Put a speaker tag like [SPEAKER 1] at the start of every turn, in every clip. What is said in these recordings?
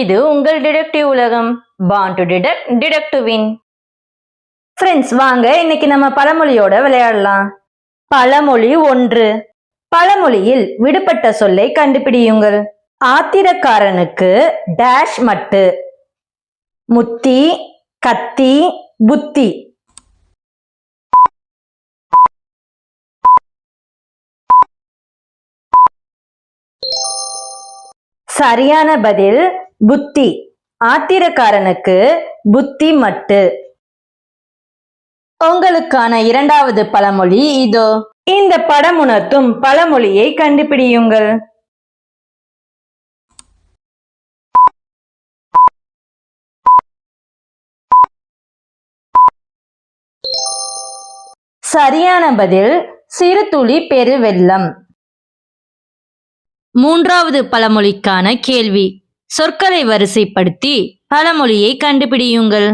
[SPEAKER 1] இது உங்கள் டிடெக்டிவ் உலகம். Born to detect detect win friends வாங்க இன்னைக்கு நம்ம பழமொழியோட விளையாடலாம். பழமொழி ஒன்று. பழமொழியில் விடுபட்ட சொல்லை கண்டுபிடியுங்கள். ஆத்திரக்காரனுக்கு டேஷ் மட்டு. முத்தி கத்தி புத்தி. சரியான பதில் புத்தி. ஆத்திரக்காரனுக்கு புத்தி மட்டு. உங்களுக்கான இரண்டாவது பழமொழி இதோ. இந்த படம் உணர்த்தும் பழமொழியை கண்டுபிடியுங்கள். சரியான பதில் சிறு துளி பெருவெள்ளம் மூன்றாவது பழமொழிக்கான கேள்வி. சொற்களை வரிசைப்படுத்தி பழமொழியை கண்டுபிடியுங்கள்.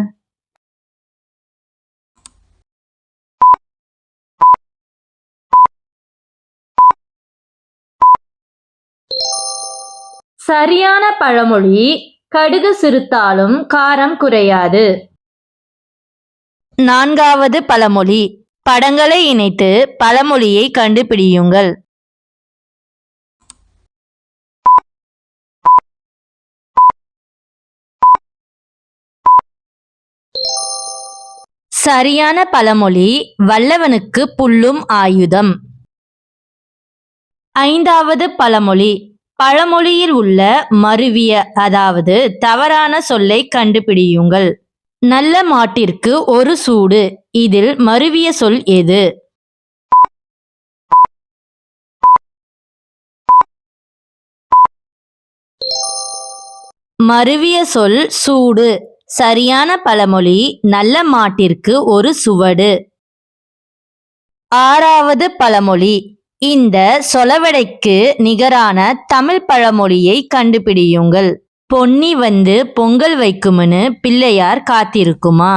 [SPEAKER 1] சரியான பழமொழி கடுகு சிறுத்தாலும் காரம் குறையாது. நான்காவது பழமொழி படங்களை இணைத்து பழமொழியை கண்டுபிடியுங்கள். சரியான பழமொழி வல்லவனுக்கு புல்லும் ஆயுதம். ஐந்தாவது பழமொழி. பழமொழியில் உள்ள மருவிய அதாவது தவறான சொல்லை கண்டுபிடியுங்கள். நல்ல மாட்டிற்கு ஒரு சூடு. இதில் மருவிய சொல் எது? மருவிய சொல் சூடு. சரியான பழமொழி நல்ல மாட்டிற்கு ஒரு சுவடு. ஆறாவது பழமொழி இந்த சொலவடைக்கு நிகரான தமிழ் பழமொழியை கண்டுபிடியுங்கள். பொன்னி வந்து பொங்கல் வைக்கும்னு பிள்ளையார் காத்திருக்குமா?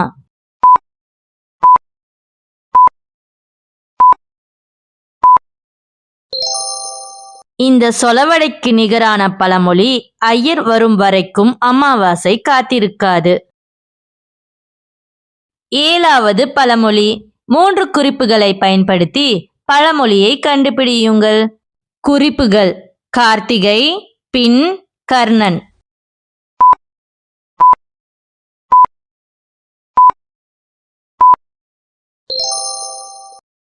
[SPEAKER 1] இந்த சொலவடைக்கு நிகரான பழமொழி ஐயர் வரும் வரைக்கும் அமாவாசை காத்திருக்காது. ஏழாவது பழமொழி. மூன்று குறிப்புகளை பயன்படுத்தி பழமொழியை கண்டுபிடியுங்கள். குறிப்புகள். கார்த்திகை பின் கர்ணன்.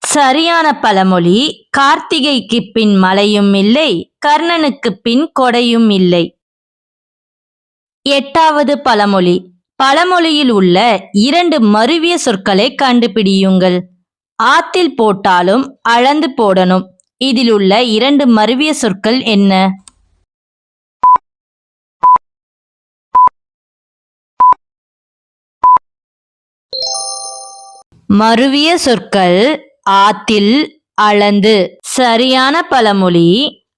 [SPEAKER 1] சரியான பழமொழி. கார்த்திகைக்கு பின் மழையும் இல்லை கர்ணனுக்கு பின் கொடையும் இல்லை. எட்டாவது பழமொழி. பழமொழியில் உள்ள இரண்டு மருவிய சொற்களை கண்டுபிடியுங்கள். ஆத்தில் போட்டாலும் அளந்து போடணும். இதில் உள்ள இரண்டு மருவிய சொற்கள் என்ன? மருவிய சொற்கள் ஆத்தில் அளந்து. சரியான பழமொழி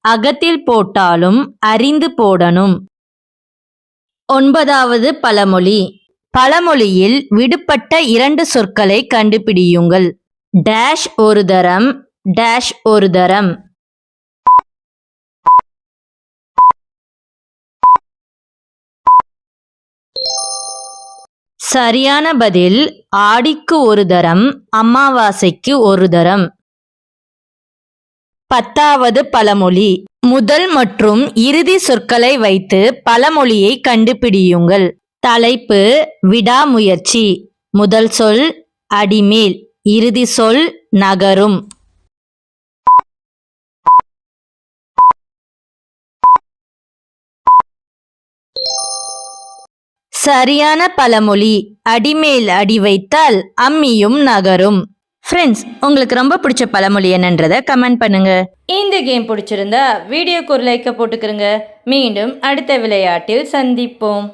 [SPEAKER 1] அகத்தில் போட்டாலும் அறிந்து போடணும். ஒன்பதாவது பழமொழி. பழமொழியில் விடுபட்ட இரண்டு சொற்களை கண்டுபிடியுங்கள். டேஷ் ஒரு தரம் டேஷ் ஒரு தரம். சரியான பதில் ஆடிக்கு ஒரு தரம் அமாவாசைக்கு ஒரு தரம். பத்தாவது பழமொழி. முதல் மற்றும் இறுதி சொற்களை வைத்து பழமொழியை கண்டுபிடியுங்கள். தலைப்பு விடாமுயற்சி. முதல் சொல் அடிமேல். இறுதி சொல் நகரும். சரியான பழமொழி. அடிமேல் அடி வைத்தால் அம்மியும் நகரும். ஃப்ரெண்ட்ஸ் உங்களுக்கு ரொம்ப பிடிச்ச பழமொழி என்னன்றதை கமெண்ட் பண்ணுங்க. இந்த கேம் பிடிச்சிருந்தா வீடியோக்கு ஒரு லைக்கை போட்டுக்கிறங்க மீண்டும் அடுத்த விளையாட்டில் சந்திப்போம்.